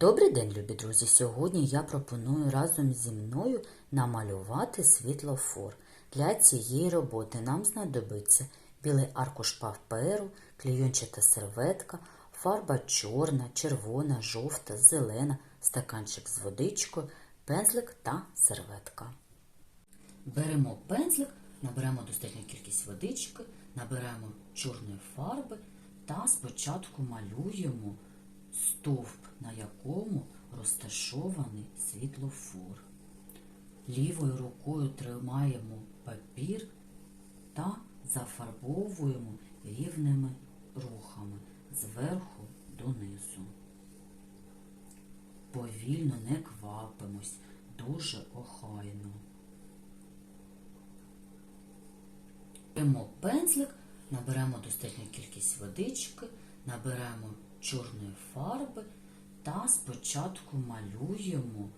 Добрий день, любі друзі! Сьогодні я пропоную разом зі мною намалювати світлофор. Для цієї роботи нам знадобиться білий аркуш паперу, клейончата серветка, фарба чорна, червона, жовта, зелена, стаканчик з водичкою, пензлик та серветка. Беремо пензлик, наберемо достатню кількість водички, наберемо чорної фарби та спочатку малюємо стовп, на якому розташований світлофор. Лівою рукою тримаємо папір та зафарбовуємо рівними рухами зверху донизу. Повільно не квапимось, дуже охайно. Беремо пензлик, наберемо достатню кількість водички, наберемо чорної фарби та спочатку малюємо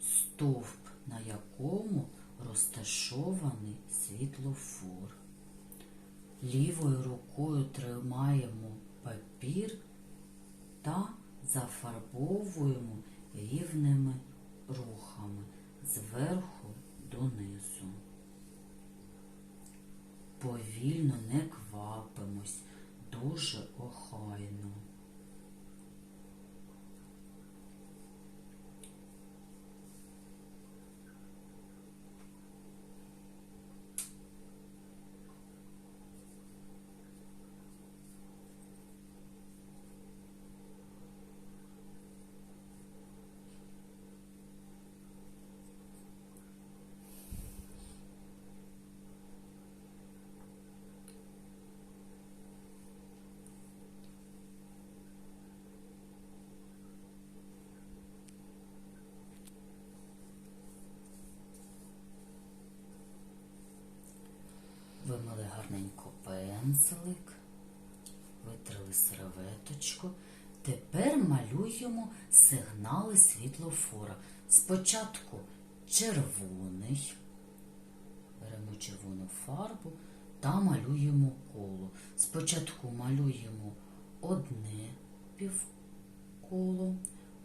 стовп, на якому розташований світлофор. Лівою рукою тримаємо папір та зафарбовуємо рівними рухами зверху донизу. Повільно не квапимось, дуже охайно. Вимили гарненько пензлик, витрили серветочку. Тепер малюємо сигнали світлофора. Спочатку червоний. Беремо червону фарбу та малюємо коло. Спочатку малюємо одне півколо,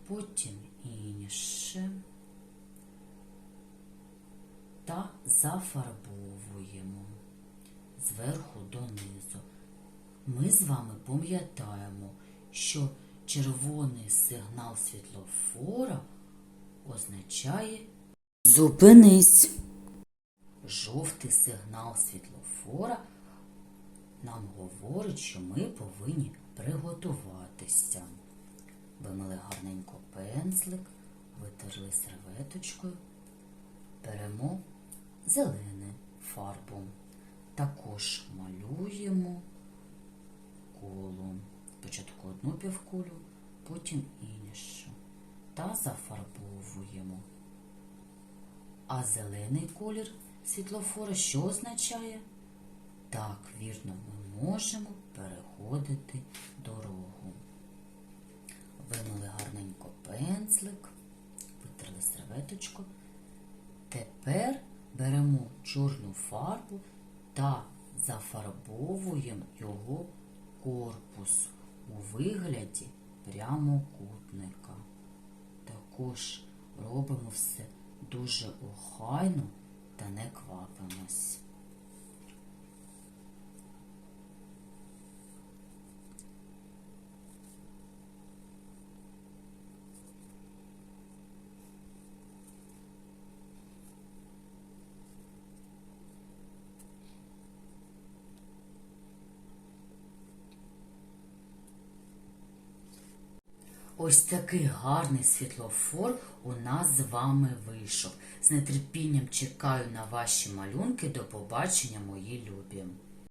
потім інше та зафарбовуємо зверху донизу. Ми з вами пам'ятаємо, що червоний сигнал світлофора означає Зупинись. Жовтий сигнал світлофора нам говорить, що ми повинні приготуватися. Вимили гарненько пензлик, витерли серветочкою, беремо зелене фарбу. Також малюємо коло. Спочатку одну півкулю, потім іншу. Та зафарбовуємо. А зелений колір світлофора що означає? Так, вірно, ми можемо переходити дорогу. Винули гарненько пензлик, витерли серветочку. Тепер беремо чорну фарбу та зафарбовуємо його корпус у вигляді прямокутника. Також робимо все дуже охайно та не квапимось. Ось такий гарний світлофор у нас з вами вийшов. З нетерпінням чекаю на ваші малюнки. До побачення, мої любі!